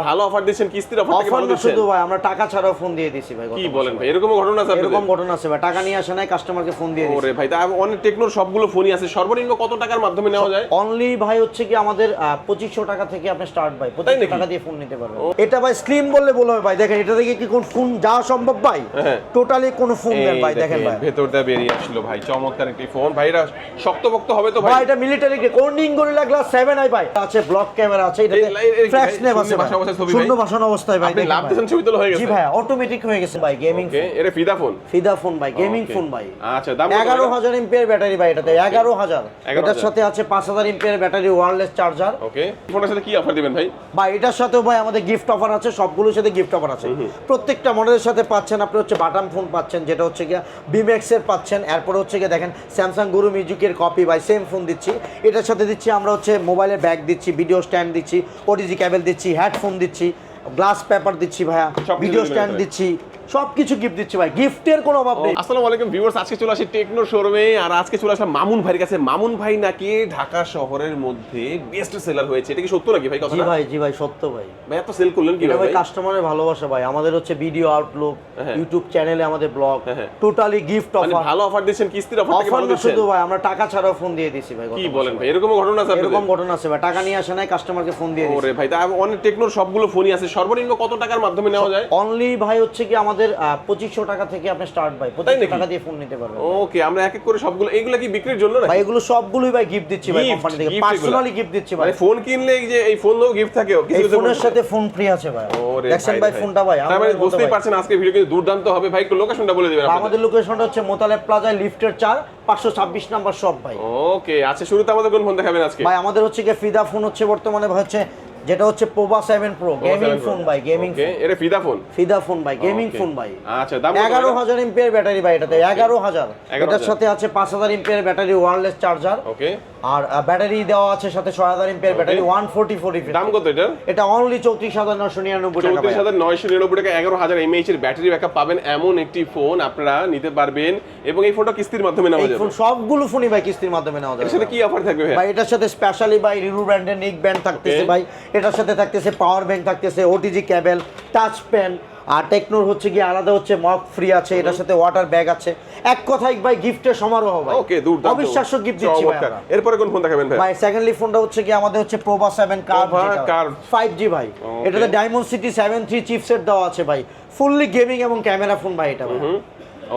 ভালো অফার দিচ্ছেন কিস্তির অফার থেকে ভালো দিচ্ছেন? শুধু ভাই আমরা টাকা ছাড়াও ফোন দিয়ে দিছি ভাই কি বলেন ভাই? এরকম ঘটনা আছে এরকম ঘটনা আছে ভাই টাকা নিয়ে আসে নাই কাস্টমারকে ফোন দিয়ে দিছি। ওরে ভাই তা অনেক টেকনোর সবগুলো ফোনই আছে। সর্বনিম্ন কত টাকার মাধ্যমে নেওয়া যায়? অনলি ভাই হচ্ছে কি আমাদের পঁচিশশো টাকা থেকে আপনি স্টার্ট ভাই পঁচিশশো নাকি? টাকা দিয়ে ফোন নিতে পারবেন। এটা ভাই স্লিম বললে বলে হবে ভাই দেখেন এটা থেকে কি কোন ফোন যাওয়া সম্ভব ভাই। টোটালি কোনো ফোন দেন ভাই দেখেন ভাই। ভেতর দিয়ে বেরিয়ে আসলো ভাই চমৎকার একটি ফোন ভাইরা শক্তপোক্ত হবে তো ভাই ভাই? এটা military Corning Gorilla glass 7 i ভাই। আছে ব্লক ক্যামেরা আছে এই- ফ্ল্যাশ ভাই, নেভ আছে ভাই। অবস্থায় ছবি শূন্য ভাই। ভাষণ অবস্থায় ভাই আপনি লাভ দিয়েছেন ছবি তোলা হয়ে জি ভাই অটোমেটিক হয়ে গেছে ভাই গেমিং ওকে এটা ফিদা ফোন? ফিদা ফোন ভাই গেমিং ফোন ভাই। আচ্ছা দাম কত এগারো ভাইরা? হাজার এমপিয়ার ব্যাটারি ভাই এটাতে 11,000 এটার সাথে আছে পাঁচ হাজার ampere battery wireless charger okay ফোনের সাথে কি অফার দিবেন ভাই? বা এটার সাথেও ভাই আমাদের গিফট অফার আছে সবগুলোর সাথে গিফট অফার আছে। প্রত্যেকটা মডেলের সাথে পাচ্ছেন আপনি হচ্ছে বাটাম ফোন পাচ্ছেন যেটা হচ্ছে গিয়ে বিমেক্স এর পাচ্ছেন এরপর হচ্ছে গিয়ে দেখেন স্যামসাং গুরু মিউজিকের কপি ভাই সেম ফোন দিচ্ছি। এটার সাথে দিচ্ছি আমরা হচ্ছে মোবাইলের ব্যাগ দিচ্ছি ভিডিও স্ট্যান্ড দিচ্ছি ওটিজি ক্যাবেল দিচ্ছি হেডফোন দিচ্ছি গ্লাস পেপার দিচ্ছি ভাইয়া ভিডিও স্ট্যান্ড দিচ্ছি। সব কিছু গিফট দিচ্ছি ভাই। গিফটের কোনো অভাব নেই। আসসালামু আলাইকুম ভিউয়ার্স আজকে চলে আসি টেকনো শোরুমে আর আজকে চলে আসলাম মামুন ভাইয়ের কাছে। মামুন ভাই নাকি ঢাকা শহরের মধ্যে বেস্ট সেলার হয়েছে। এটা কি সত্য নাকি ভাই জি ভাই জি ভাই সত্য ভাই। ভাই এত সেল করলেন কি ভাই কাস্টমারের ভালোবাসা ভাই। আমাদের হচ্ছে ভিডিও আউটলুক। ইউটিউব চ্যানেলে আমাদের ব্লগ। টোটালি গিফট মানে অফার ভালো অফার দিচ্ছেন কিস্তির অফার থেকে ভালো না দিচ্ছেন? শুধু ভাই আমরা টাকা ছাড়াও ফোন দিয়ে দিছি ভাই কি বলেন ভাই এরকম ঘটনা আছে এরকম ঘটনা আছে ভাই। টাকা নিয়ে আসে নাই কাস্টমারকে ফোন দিয়ে দিছি। ওরে ভাই তা অনেক টেকনোর সবগুলো ফোনই আছে। সর্বনিম্ন কত টাকার মাধ্যমে নেওয়া যায়? অনলি ভাই হচ্ছে কি আমাদের পঁচিশশো টাকা থেকে আপনি স্টার্ট ভাই। পঁচিশশো টাকা দিয়ে ফোন নিতে পারবেন ওকে আমরা এক এক করে সবগুলো এইগুলো কি বিক্রির জন্য ভাই এগুলো সবগুলোই ভাই গিফট দিচ্ছি ভাই কোম্পানি থেকে। পার্সোনালি গিফট দিচ্ছি ভাই। মানে ফোন কিনলে এই যে এই গিফট থাকে এই ফোনের সাথে ফোন ফ্রি আছে ভাই। ওরে দেখছেন ভাই ফোনটা ভাই মানে আমাদের বুঝতেই পারছেন আজকে ভিডিও কিন্তু দুর্দান্ত হবে। ভাই একটু লোকেশনটা বলে দিবেন আমাদের লোকেশনটা হচ্ছে মোতালেব প্লাজায় লিফটের চার পাঁচশো ছাব্বিশ নাম্বার শপ ভাই। ওকে আচ্ছা শুরুতে আমাদের কোন ফোন দেখাবেন আজকে? ভাই আমাদের হচ্ছে গিয়ে ফিদা ফোন হচ্ছে বর্তমানে হচ্ছে যেটা হচ্ছে Pova seven pro gaming phone ভাই গেমিং ওকে এটা ফিদা ফোন ফিদা ফোন ভাই গেমিং ফোন ভাই আচ্ছা দাম কত এগারো ভাইয়া? হাজার এমপিয়ার ব্যাটারি ভাই এটাতে এগারো হাজার। 11,000 এটার সাথে আছে পাঁচ হাজার ampere battery wireless charger okay আর ব্যাটারি দেওয়া আছে সাথে ছয় হাজার ampere battery one forty four দাম কত এটার এটা অনলি চৌত্রিশ হাজার নশো নিরানব্বই টাকা চৌত্রিশ হাজার নয়শো নিরানব্বই টাকা। এগারো হাজার এমএইচ এর ব্যাটারি ব্যাকআপ পাবেন এমন একটি ফোন আপনারা নিতে পারবেন। এবং এই ফোনটা কিস্তির মাধ্যমে নেওয়া এই যাবে। ফোন সবগুলো ফোনই ভাই কিস্তির মাধ্যমে নেওয়া যাবে সাথে কি অফার থাকবে ভাই এটার সাথে স্পেশালি ভাই রিরু ব্র্যান্ডের নিক ব্যান্ড থাকতেছে ভাই। এটার সাথে থাকতেছে পাওয়ার ব্যাংক থাকতেছে ওটিজি ক্যাবেল টাচ পেন আর টেকনোর হচ্ছে কি আলাদা হচ্ছে মগ ফ্রি আছে এটার সাথে ওয়াটার ব্যাগ আছে। এক কথায় ভাই গিফটের সমারোহ ভাই। ওকে দুর্দান্ত। অবিশ্বাস্য গিফট দিচ্ছি ভাই এরপরে কোন ফোন দেখাবেন ভাই? ভাই সেকেন্ডলি ফোনটা হচ্ছে কি আমাদের হচ্ছে Prova seven curve Prova Curve। Five G ভাই। এটাতে Dimensity seven three chipset দেওয়া আছে ভাই। ফুললি গেমিং এবং ক্যামেরা ফোন ভাই এটা ভাই।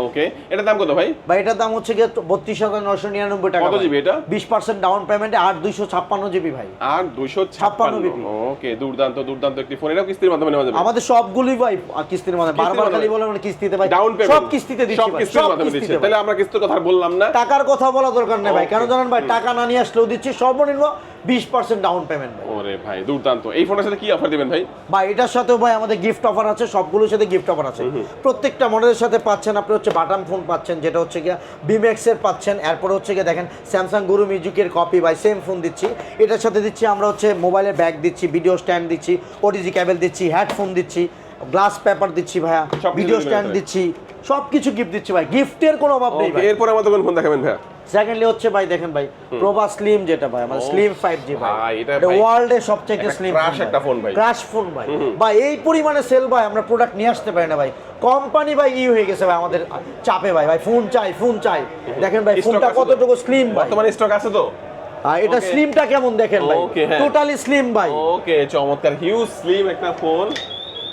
ওকে এটার দাম কত ভাই? ভাই এটার দাম হচ্ছে গিয়ে বত্রিশ হাজার নশো নিরানব্বই টাকা কত জিবি এটা? বিশ পার্সেন্ট ডাউন পেমেন্টে আট দুইশো ছাপ্পান্ন জিবি ভাই। আর দুইশো ছাপ্পান্ন BB ওকে দুর্দান্ত দুর্দান্ত একটি ফোন এটাও কিস্তির মাধ্যমে নেওয়া যাবে? আমাদের সবগুলোই ভাই কিস্তির মাধ্যমে। বারবার খালি বলে মানে কিস্তিতে ভাই। ডাউন পেমেন্ট সব কিস্তিতে দিচ্ছি সব কিস্তির মাধ্যমে দিচ্ছে। তাহলে আমরা কিস্তির কথা বললাম না। টাকার কথা বলা দরকার নেই ভাই। কেন. জানেন ভাই টাকা না নিয়ে আসলেও দিচ্ছি সর্বনিম্ন বিশ পার্সেন্ট ডাউন পেমেন্ট ভাই। ওরে ভাই দুর্দান্ত। এই ফোনের সাথে কি অফার দিবেন ভাই? ভাই এটার সাথেও ভাই আমাদের গিফট অফার আছে সবগুলোর সাথে গিফট অফার আছে। প্রত্যেকটা মডেলের সাথে পাচ্ছেন আপনি হচ্ছে বাটাম ফোন পাচ্ছেন যেটা হচ্ছে গিয়ে বিমেক্স এর পাচ্ছেন এরপর হচ্ছে গিয়ে দেখেন স্যামসাং গুরু মিউজিকের কপি বাই সেম ফোন দিচ্ছি। এটার সাথে দিচ্ছি আমরা হচ্ছে মোবাইলের ব্যাগ দিচ্ছি ভিডিও স্ট্যান্ড দিচ্ছি ওটিজি ক্যাবেল দিচ্ছি হেডফোন দিচ্ছি গ্লাস পেপার দিচ্ছি ভাইয়া সব ভিডিও স্ট্যান্ড দিচ্ছি। সব কিছু গিফট দিচ্ছি ভাই। গিফটের কোনো অভাব নেই এরপরে আমাদের কোন ফোন দেখাবেন ভাই সেকেন্ডলি হচ্ছে ভাই দেখেন ভাই প্রোভা স্লিম যেটা ভাই আমাদের স্লিম ফাইভ জি ভাই। ভাই, এটা ওয়ার্ল্ডের সবচেয়ে স্লিম crush একটা phone ভাই। ক্রাশ ফোন ভাই। ভাই এই পরিমাণে সেল ভাই আমরা প্রোডাক্ট নিয়ে আসতে পারি না ভাই। কোম্পানি ভাই ই হয়ে গেছে ভাই আমাদের চাপে ভাই। ভাই ফোন চাই ফোন চাই। দেখেন ভাই ফোনটা কতটুকু স্লিম ভাই? বর্তমানে স্টক আছে তো? আর এটা স্লিমটা কেমন দেখেন ভাই? হ্যাঁ। টোটালি স্লিম ভাই। ওকে চমৎকার হিউজ স্লিম একটা ফোন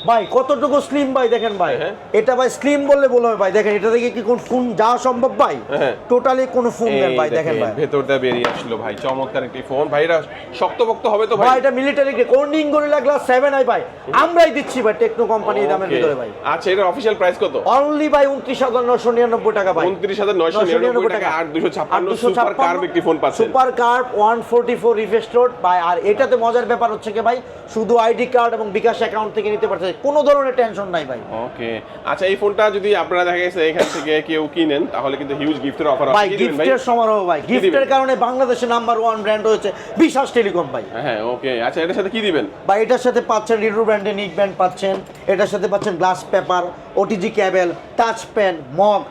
ভাই কতটুকু স্লিম ভাই দেখেন ভাই? হ্যাঁ। এটা ভাই স্লিম বললে বলে ভাই। দেখেন এটা থেকে কি কোন ফোন যাওয়া সম্ভব ভাই? হ্যাঁ। টোটালি কোন ফোন দেন ভাই দেখেন ভাই। ভেতর দিয়ে বেরিয়ে আসলো ভাই চমৎকার একটি ফোন ভাইরা শক্তপোক্ত হবে তো ভাই ভাই? এটা military Corning Gorilla glass 7 i ভাই? আমরাই দিচ্ছি ভাই টেকনো কোম্পানি দামের ভিতরে ভাই। আচ্ছা এটার অফিসিয়াল প্রাইস কত? অনলি ভাই 29999 টাকা ভাই। উনত্রিশ হাজার নয়শো নিরানব্বই টাকা। আর দুশো ছাপ্পান্ন সুপার কার্ভ একটি ফোন পাচ্ছেন। সুপার কার্ভ 144 রিফ্রেশ রোড ভাই। আর এটাতে মজার ব্যাপার হচ্ছে কি ভাই শুধু আইডি কার্ড এবং বিকাশ অ্যাকাউন্ট থেকে নিতে পারছে কোনো ধরনের টেনশন নাই ভাই। ওকে আচ্ছা এই ফোনটা যদি আপনারা দেখা গেছে এখান থেকে কেউ কিনেন তাহলে কিন্তু হিউজ গিফটের অফার আছে ভাই গিফটের সমারোহ ভাই। গিফটের? কারণে বাংলাদেশের নাম্বার ওয়ান ব্র্যান্ড হয়েছে বিশ্বাস টেলিকম ভাই। হ্যাঁ ওকে আচ্ছা এটার সাথে কি দিবেন? ভাই এটার সাথে পাচ্ছেন রিডু ব্র্যান্ডের নিক ব্যান্ড পাচ্ছেন। এটার সাথে পাচ্ছেন glass paper OTG cable touch pen mug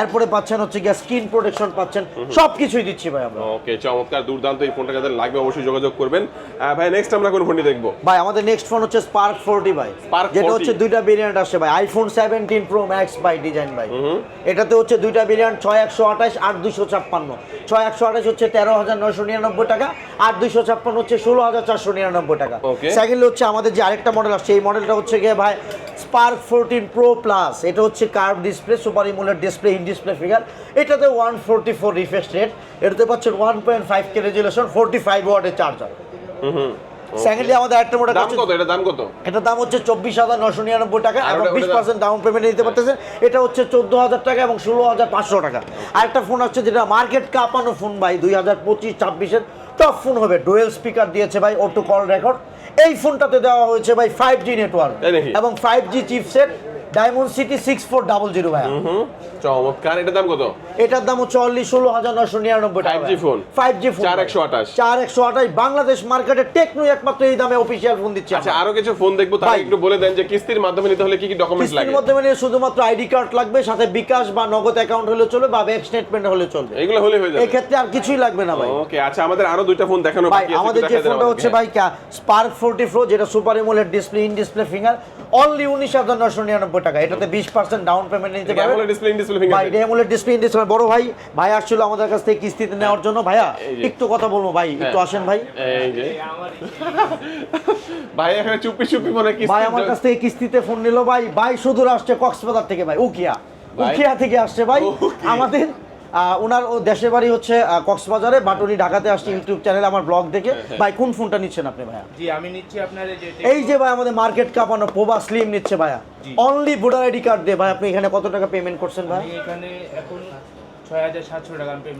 এরপরে পাচ্ছেন হচ্ছে গিয়ে স্কিন প্রোটেকশন পাচ্ছেন। সব কিছুই দিচ্ছি ভাই আমরা। ওকে চমৎকার দুর্দান্ত এই ফোনটা যাদের লাগবে অবশ্যই যোগাযোগ করবেন। ভাই নেক্সট আমরা কোন ফোনটি দেখব? ভাই আমাদের নেক্সট ফোন হচ্ছে স্পার্ক ফোরটি ভাই। যেটা হচ্ছে দুইটা ভেরিয়েন্ট আসে ভাই। IPhone seventeen Pro Max by design ভাই। এটাতে হচ্ছে দুইটা ভেরিয়েন্ট ছয় একশো আঠাশ আট দুশো ছাপ্পান্ন। ছয় একশো আঠাশ হচ্ছে তেরো হাজার নয়শো নিরানব্বই টাকা আট দুশো ছাপ্পান্ন হচ্ছে ষোলো হাজার চারশো নিরানব্বই টাকা। Okay. সেকেন্ড হচ্ছে আমাদের যে আরেকটা মডেল আসছে এই মডেলটা হচ্ছে গিয়ে ভাই স্পার্ক ফোরটিন প্রো প্লাস এটা হচ্ছে curve display super AMOLED display in display finger এটাতে one forty four refresh rate এটাতে পাচ্ছেন one point five K resolution forty five ওয়াটের চার্জার হুম হুম সেকেন্ডলি আমাদের আরেকটা মডেল দাম কত? এটা দাম কত? এটার দাম হচ্ছে চব্বিশ হাজার নশো নিরানব্বই টাকা এবং বিশ পার্সেন্ট ডাউন পেমেন্ট নিতে পারতেছেন এটা হচ্ছে চোদ্দ হাজার টাকা এবং ষোলো হাজার পাঁচশো টাকা। আরেকটা ফোন আছে যেটা মার্কেট কাঁপানো ফোন ভাই দুই হাজার পঁচিশ ছাব্বিশের। টপ ফোন হবে ডুয়েল স্পিকার দিয়েছে ভাই অটো কল রেকর্ড এই ফোনটাতে দেওয়া হয়েছে ভাই ফাইভ জি নেটওয়ার্ক এবং five G chipset Dimensity six four double zero ভাই চমৎকার। এটার দাম কত? এটার দাম হচ্ছে অনলি ষোলো হাজার নশো নিরানব্বই টাকা 5G phone. Five G phone 4128 চার একশো আঠাশ। বাংলাদেশ মার্কেটে টেকনো একমাত্র এই দামে অফিসিয়াল ফোন দিচ্ছে আচ্ছা আরও কিছু ফোন দেখব ভাই। একটু বলে দেন যে কিস্তির মাধ্যমে নিতে হলে কি কি ডকুমেন্টস লাগে? কিস্তির মধ্যে মানে শুধুমাত্র আইডি কার্ড লাগবে সাথে বিকাশ বা নগদ অ্যাকাউন্ট হলে চলবে বা ব্যাংক স্টেটমেন্ট হলে চলবে। এগুলো হলে হয়ে যাবে। এই ক্ষেত্রে আর কিছুই লাগবে না ভাই। ওকে আচ্ছা আমাদের আরও দুইটা ফোন দেখানো বাকি আছে আমাদের যে ফোনটা হচ্ছে ভাই স্পার্ক ফোরটি প্রো যেটা super AMOLED display in display finger only উনিশ হাজার নশো নিরানব্বই টাকা। এটাতে বিশ পার্সেন্ট ডাউন পেমেন্ট নিতে পারবে। ডিসপ্লে ইন ডিসপ্লে বড় ভাই ভাই আসছিল আমাদের কাছ থেকে কিস্তিতে নেওয়ার জন্য। ভাইয়া একটু কথা বলব ভাই একটু হ্যাঁ। আসেন ভাই। ভাই এখানে চুপি চুপি মনে কিস্তি ভাই আমার কাছ থেকে কিস্তিতে ফোন নিল ভাই। ভাই সুদূর আসছে কক্সবাজার থেকে ভাই উকিয়া? উকিয়া থেকে আসছে ভাই। আমাদের ওনার ও দেশের বাড়ি হচ্ছে কক্সবাজারে। কক্সবাজারে বাটুরি ঢাকাতে আসছে ইউটিউব চ্যানেল আমার ব্লগ দেখে। ভাই কোন ফোনটা নিচ্ছেন আপনি ভাইয়া? জি আমি নিচ্ছি আপনার এই যে এই যে ভাই আমাদের মার্কেট কাপানো পোবা স্লিম নিচ্ছে ভাইয়া। অনলি ভোটার আইডি কার্ড দিয়ে। ভাই আপনি এখানে কত টাকা পেমেন্ট করছেন ভাই? আমি এখানে এখন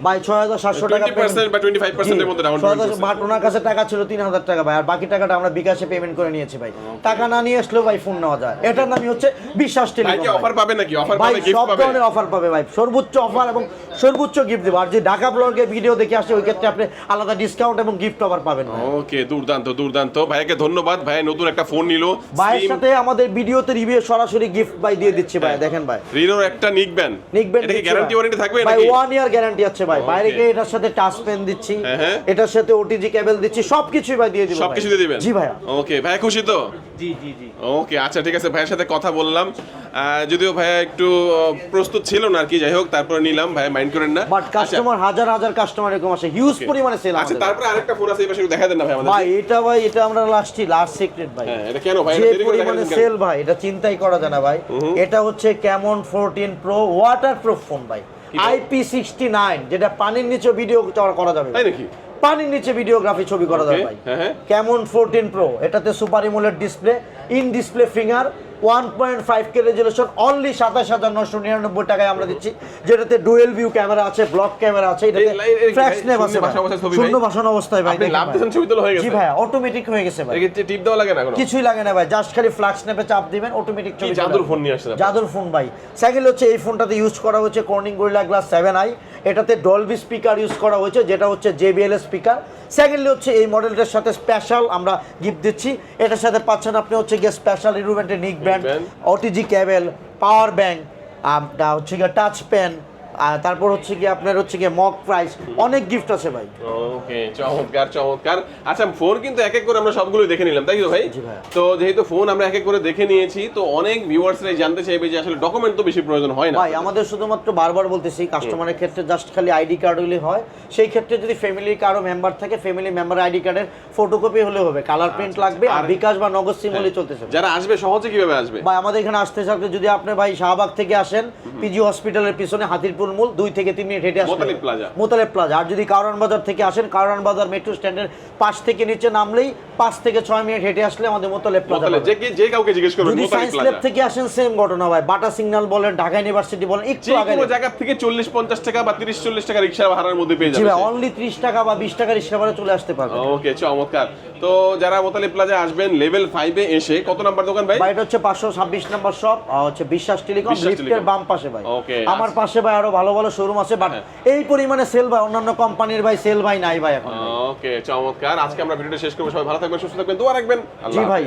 ভাই ছয় হাজার সাতশো টাকা 20% বা 25% এর মধ্যে down payment করছে। বাট ওনার কাছে টাকা ছিল তিন হাজার টাকা ভাই আর বাকি টাকাটা আমরা বিকাশে পেমেন্ট করে নিয়েছি ভাই। টাকা না নিয়ে আসলেও ভাই ফোন নেওয়া যায়। এটার নামই হচ্ছে বিশ্বাস টেলিকম অফার পাবে নাকি? অফার ভাই সব ধরনের অফার পাবে ভাই। সর্বোচ্চ অফার এবং সর্বোচ্চ গিফট দেবো। আর যে ঢাকা ব্লগে ভিডিও দেখে আসে ওই ক্ষেত্রে আপনি আলাদা ডিসকাউন্ট এবং গিফট অফার পাবেন ওকে দুর্দান্ত দুর্দান্ত। ভাইকে ধন্যবাদ। ভাই নতুন একটা ফোন নিল। ভাইয়ের সাথে আমাদের ভিডিওতে রিভিউ সরাসরি গিফট ভাই দিয়ে দিচ্ছি ভাই দেখেন ভাই। রিনোর একটা নিকবেন নিকবেন এটা কি গ্যারান্টি ওয়ারেন্টি থাকবে? ভাই ওয়ান ইয়ার গ্যারান্টি আছে ভাই। বাইরে গিয়ে এটার সাথে টাচ পেন দিচ্ছি হ্যাঁ, হ্যাঁ। এটার সাথে ওটিজি কেবল দিচ্ছি সবকিছুই ভাই দিয়ে দিব সবকিছু দিয়ে দিবেন? জি ভাইয়া। ওকে ভাই খুশি তো? জি জি জি। ওকে আচ্ছা ঠিক আছে ভাইয়ের সাথে কথা বললাম। যদিও ভাইয়া একটু প্রস্তুত ছিল না আর কি যাই হোক তারপরে নিলাম ভাই মাইন্ড করেন না। বাট কাস্টমার হাজার হাজার কাস্টমার এরকম আসে হিউজ পরিমাণে সেল আচ্ছা তারপরে আরেকটা ফোন আছে এই পাশে দেখা দেন না ভাই আমাদের ভাই এটা ভাই এটা আমরা লাস্টই লাস্ট সিক্রেট ভাই। হ্যাঁ এটা কেন ভাই? এটা পরিমাণে সেল ভাই এটা চিন্তাই করা যায় না ভাই। এটা হচ্ছে Camon fourteen Pro waterproof phone ভাই? আইপি সিক্সটি নাইন যেটা পানির নিচে ভিডিও করা যাবে। তাই নাকি? পানির নিচে ভিডিওগ্রাফি ছবি করা যাবে ভাই। হ্যাঁ, হ্যাঁ। কেমন ফোরটিন প্রো এটাতে super AMOLED display in display finger one point five K resolution only সাতাশ হাজার নশো নিরানব্বই টাকায় আমরা দিচ্ছি। যেটাতে ডুয়েল ভিউ ক্যামেরা আছে ব্লক ক্যামেরা আছে এটাতে ফ্ল্যাশ শূন্য আছে ছবি ভাষণ অবস্থায় ভাই লাভ দিয়েছেন ছবি তোলা হয়ে জি ভাই অটোমেটিক হয়ে গেছে ভাই। টিপ দেওয়া লাগে না কিছুই লাগে না ভাই জাস্ট খালি নেপে চাপ দিবেন অটোমেটিক কি জাদুর ফোন নিয়ে আপনি? জাদুর ফোন ভাই। সেকেন্ড হচ্ছে এই ফোনটাতে ইউজ করা হচ্ছে Corning Gorilla Glass seven i এটাতে ডলবি স্পিকার ইউজ করা হয়েছে যেটা হচ্ছে জেবিএল স্পিকার সেকেন্ডলি হচ্ছে এই মডেলটার সাথে স্পেশাল আমরা গিফট দিচ্ছি। এটার সাথে পাচ্ছেন আপনি হচ্ছে গিয়ে স্পেশাল ইরুভেন্টের নিক ব্র্যান্ড অটিজি কেবল পাওয়ার ব্যাংক হচ্ছে গিয়ে টাচ আর তারপর হচ্ছে গিয়ে আপনার হচ্ছে গিয়ে মক প্রাইস অনেক গিফট আছে ভাই। ওকে চমৎকার চমৎকার। আচ্ছা ফোন কিন্তু এক এক করে আমরা সবগুলো দেখে নিলাম তাই তো ভাই? তো যেহেতু ফোন আমরা এক এক করে দেখে নিয়েছি তো অনেক ভিউয়ার্সরাই জানতে চাইবে যে আসলে ডকুমেন্ট তো বেশি প্রয়োজন হয় না। ভাই আমাদের শুধুমাত্র বারবার বলতেছি কাস্টমারের ক্ষেত্রে জাস্ট খালি আইডি কার্ড হলে হয়। সেই ক্ষেত্রে যদি ফ্যামিলির কারও মেম্বার থাকে ফ্যামিলি মেম্বার আইডি কার্ডের ফটোকপি হলে হবে কালার প্রিন্ট লাগবে আর আর- বিকাশ বা নগদ সিম হলে চলতেছে যারা আসবে সহজে কীভাবে আসবে? ভাই আমাদের এখানে আসতে চাইলে যদি আপনি ভাই শাহবাগ থেকে আসেন পিজি হসপিটালের পিছনে হাতিরপুর মূল দুই থেকে তিন মিনিট হেঁটে আসেন মোতালিব প্লাজা। আর যদি কারণ বাজার থেকে আসেন কারণ বাজার মেট্রো স্ট্যান্ডের পাশ থেকে নিচে নামলেই পাঁচ থেকে ছয় মিনিট হেঁটে আসলে আমাদের মোতালেব প্লাজা যে যে কাউকে জিজ্ঞেস করবেন যদি সায়েন্স প্লাজা। ল্যাব থেকে আসেন সেম ঘটনা ভাই। বাটা সিগন্যাল বলেন ঢাকা ইউনিভার্সিটি বলেন একটু আগে কোনো জায়গা থেকে চল্লিশ পঞ্চাশ টাকা বা তিরিশ চল্লিশ টাকা রিক্সা ভাড়ার মধ্যে পেয়ে জি যাবে ভাই অনলি ত্রিশ টাকা বা বিশ টাকা রিক্সা ভাড়া চলে আসতে পারবে। ওকে চমৎকার। তো যারা মোতালিব প্লাজা আসবেন লেভেল ফাইভে এসে কত নাম্বার দোকান ভাই? ভাই এটা হচ্ছে পাঁচশো ছাব্বিশ নাম্বার শপ হচ্ছে বিশ্বাস টেলিকম লিফটের বাম পাশে ভাই। আমার আচ্ছা। পাশে ভাই আরও ভালো ভালো শোরুম আছে বাট হ্যাঁ। এই পরিমাণে সেল ভাই অন্যান্য কোম্পানির ভাই সেল ভাই নাই ভাই এখন ওকে চমৎকার। আজকে আমরা ভিডিওটা শেষ করব। সবাই ভালো থাকবেন সুস্থ থাকবেন দোয়া রাখবেন। জি ভাই।